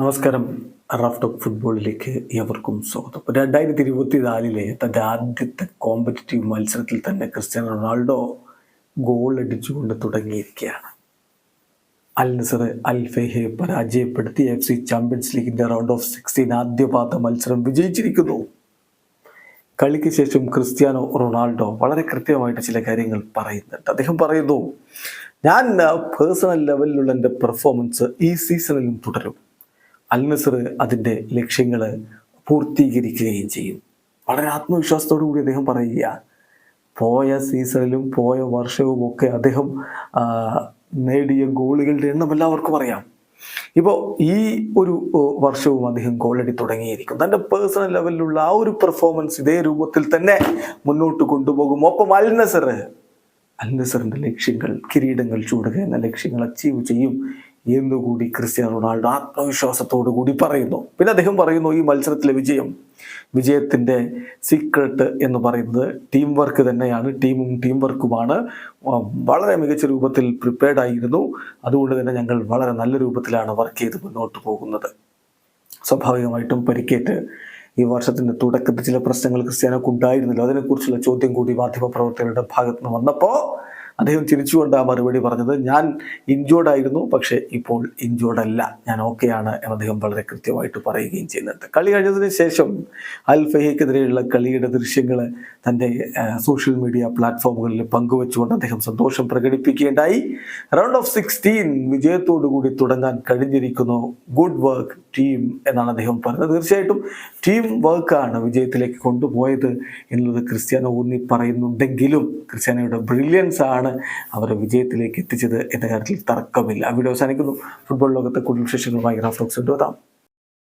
നമസ്കാരം. Rough talk ഫുട്ബോളിലേക്ക് ഏവർക്കും സ്വാഗതം. രണ്ടായിരത്തി ഇരുപത്തി നാലിലെ തന്റെ ആദ്യത്തെ കോമ്പറ്റീവ് മത്സരത്തിൽ തന്നെ ക്രിസ്ത്യാനോ റൊണാൾഡോ ഗോൾ അടിച്ചുകൊണ്ട് തുടങ്ങിയിരിക്കുകയാണ്. അൽ നസർ അൽ ഫെഹയെ പരാജയപ്പെടുത്തി എഫ് സി ചാമ്പ്യൻസ് ലീഗിന്റെ റൗണ്ട് ഓഫ് സിക്സ്റ്റീൻ ആദ്യപാദ മത്സരം വിജയിച്ചിരിക്കുന്നു. കളിക്ക് ശേഷം ക്രിസ്ത്യാനോ റൊണാൾഡോ വളരെ കൃത്യമായിട്ട് ചില കാര്യങ്ങൾ പറയുന്നുണ്ട്. അദ്ദേഹം പറയുന്നു ഞാൻ പേഴ്സണൽ ലെവലിലുള്ള എന്റെ പെർഫോമൻസ് ഈ സീസണിലും തുടരും. അൽ നസർ അതിന്റെ ലക്ഷ്യങ്ങൾ പൂർത്തീകരിക്കുകയും ചെയ്യും. വളരെ ആത്മവിശ്വാസത്തോടു കൂടി അദ്ദേഹം പറയുക പോയ സീസണിലും പോയ വർഷവും ഒക്കെ അദ്ദേഹം നേടിയ ഗോളുകളുടെ എണ്ണം എല്ലാവർക്കും അറിയാം. ഇപ്പോൾ ഈ ഒരു വർഷവും അദ്ദേഹം ഗോളടി തുടങ്ങിയിരിക്കും തന്റെ പേഴ്സണൽ ലെവലിലുള്ള ആ ഒരു പെർഫോമൻസ് ഇതേ രൂപത്തിൽ തന്നെ മുന്നോട്ട് കൊണ്ടുപോകും. ഒപ്പം അൽനസർ അൽനസറിന്റെ ലക്ഷ്യങ്ങൾ കിരീടങ്ങൾ ചൂടുക എന്ന ലക്ഷ്യങ്ങൾ അച്ചീവ് ചെയ്യും. എന്നുകൂടി ക്രിസ്ത്യാനോ റൊണാൾഡോ ആത്മവിശ്വാസത്തോടു കൂടി പറയുന്നു. പിന്നെ അദ്ദേഹം പറയുന്നു ഈ മത്സരത്തിലെ വിജയം വിജയത്തിന്റെ സീക്രട്ട് എന്ന് പറയുന്നത് ടീം വർക്ക് തന്നെയാണ്. ടീമും ടീം വർക്കുമാണ് വളരെ മികച്ച രൂപത്തിൽ പ്രിപ്പയർഡ് ആയിരുന്നു. അതുകൊണ്ട് തന്നെ ഞങ്ങൾ വളരെ നല്ല രൂപത്തിലാണ് വർക്ക് ചെയ്ത് മുന്നോട്ട് പോകുന്നത്. സ്വാഭാവികമായിട്ടും പരിക്കേറ്റ് ഈ വർഷത്തിന്റെ തുടക്കത്തിൽ ചില പ്രശ്നങ്ങൾ ക്രിസ്ത്യാനോക്ക് ഉണ്ടായിരുന്നല്ലോ അതിനെക്കുറിച്ചുള്ള ചോദ്യം കൂടി മാധ്യമപ്രവർത്തകരുടെ ഭാഗത്ത് നിന്ന് വന്നപ്പോൾ അദ്ദേഹം ചിരിച്ചുകൊണ്ട് ആ മറുപടി പറഞ്ഞത്. ഞാൻ ഇഞ്ചോർഡ് ആയിരുന്നു പക്ഷേ ഇപ്പോൾ ഇഞ്ചോർഡ് അല്ല ഞാൻ ഓക്കെയാണ് എന്ന് അദ്ദേഹം വളരെ കൃത്യമായിട്ട് പറയുകയും ചെയ്യുന്നുണ്ട്. കളി കഴിഞ്ഞതിന് ശേഷം അൽ ഫഹയ്ക്കെതിരെയുള്ള കളിയുടെ ദൃശ്യങ്ങൾ തന്റെ സോഷ്യൽ മീഡിയ പ്ലാറ്റ്ഫോമുകളിൽ പങ്കുവെച്ചുകൊണ്ട് അദ്ദേഹം സന്തോഷം പ്രകടിപ്പിക്കുകയുണ്ടായി. റൗണ്ട് ഓഫ് സിക്സ്റ്റീൻ വിജയത്തോടു കൂടി തുടങ്ങാൻ കഴിഞ്ഞിരിക്കുന്നു ഗുഡ് വർക്ക് ടീം എന്നാണ് അദ്ദേഹം പറഞ്ഞത്. തീർച്ചയായിട്ടും ടീം വർക്കാണ് വിജയത്തിലേക്ക് കൊണ്ടുപോയത് എന്നുള്ളത് ക്രിസ്ത്യാനോ ഊന്നി പറയുന്നുണ്ടെങ്കിലും ക്രിസ്ത്യാനോയുടെ ബ്രില്യൻസ് ആണ് അവരെ വിജയത്തിലേക്ക് എത്തിച്ചത് എന്ന കാര്യത്തിൽ തർക്കമില്ല. വീഡിയോ അവസാനിക്കുന്നു. ഫുട്ബോൾ ലോകത്തെ കൂടുതൽ വിശേഷങ്ങളുമായി റാഫ്ലോക്സ് കൊണ്ടുവരാം